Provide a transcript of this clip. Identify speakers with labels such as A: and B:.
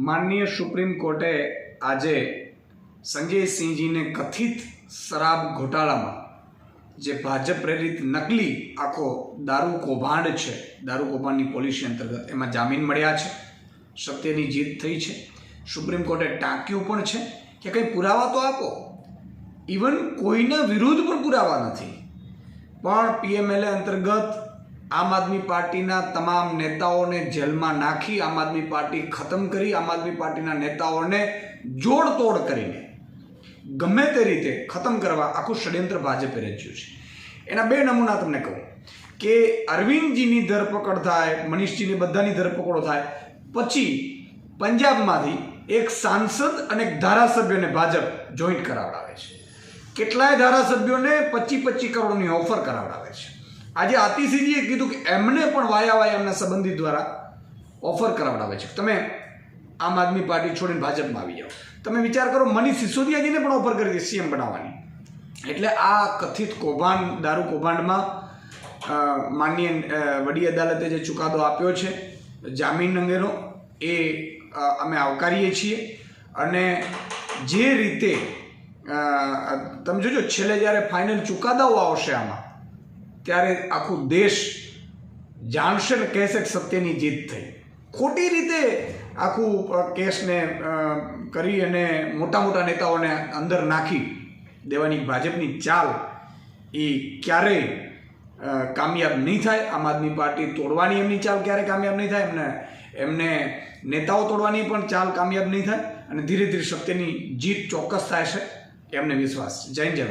A: માનનીય સુપ્રીમ કોર્ટે આજે સંજય સિંહજીને કથિત શરાબ ઘોટાળામાં જે ભાજપ પ્રેરિત નકલી આખો દારૂ કૌભાંડ છે, દારૂ કૌભાંડની પોલિસી અંતર્ગત એમાં જામીન મળ્યા છે, સત્યની જીત થઈ છે. સુપ્રીમ કોર્ટે ટાંક્યું પણ છે કે કંઈ પુરાવા તો આપો. ઇવન કોઈના વિરુદ્ધ પણ પુરાવા નથી. પણ પીએમએલએ અંતર્ગત આમ આદમી પાર્ટીના તમામ નેતાઓને જેલમાં નાખી, આમ આદમી પાર્ટી ખતમ કરી, આમ આદમી પાર્ટીના નેતાઓને જોડતોડ કરીને ગમે તે રીતે ખતમ કરવા આખું ષડયંત્ર ભાજપે રચ્યું છે. એના બે નમૂના તમને કહું. કે અરવિંદજીની ધરપકડ થાય, મનીષજીની બધાની ધરપકડો થાય, પછી પંજાબમાંથી એક સાંસદ અને એક ધારાસભ્યને ભાજપ જોઈન્ટ કરાવડાવે છે. કેટલાય ધારાસભ્યોને પચીસ પચીસ કરોડની ઓફર કરાવડાવે છે. આજે આતિશીજીએ કીધું કે એમને પણ વાયા વાયા એમના સંબંધી દ્વારા ઓફર કરાવડાવે છે. તમે આમ આદમી પાર્ટી છોડીને ભાજપમાં આવી જાઓ. તમે વિચાર કરો, મનીષ સિસોદિયાજીને પણ ઓફર કરી હતી સીએમ બનાવવાની. એટલે આ કથિત કૌભાંડ, દારૂ કૌભાંડમાં માન્ય વડી અદાલતે જે ચુકાદો આપ્યો છે, જામીન અંગેનો, એ અમે આવકારીએ છીએ. અને જે રીતે તમે જોજો, છેલ્લે જ્યારે ફાઇનલ ચુકાદાઓ આવશે આમાં ત્યારે આખું દેશ જાણશે ને કહેશે કે સત્યની જીત થઈ. ખોટી રીતે આખું કેસને કરી અને મોટા મોટા નેતાઓને અંદર નાખી દેવાની ભાજપની ચાલ એ ક્યારેય કામયાબ નહીં થાય. આમ આદમી પાર્ટી તોડવાની એમની ચાલ ક્યારે કામયાબ નહીં થાય. એમને એમને નેતાઓ તોડવાની પણ ચાલ કામયાબ નહીં થાય. અને ધીરે ધીરે સત્યની જીત ચોક્કસ થાય છે. એમને વિશ્વાસ. જૈન જય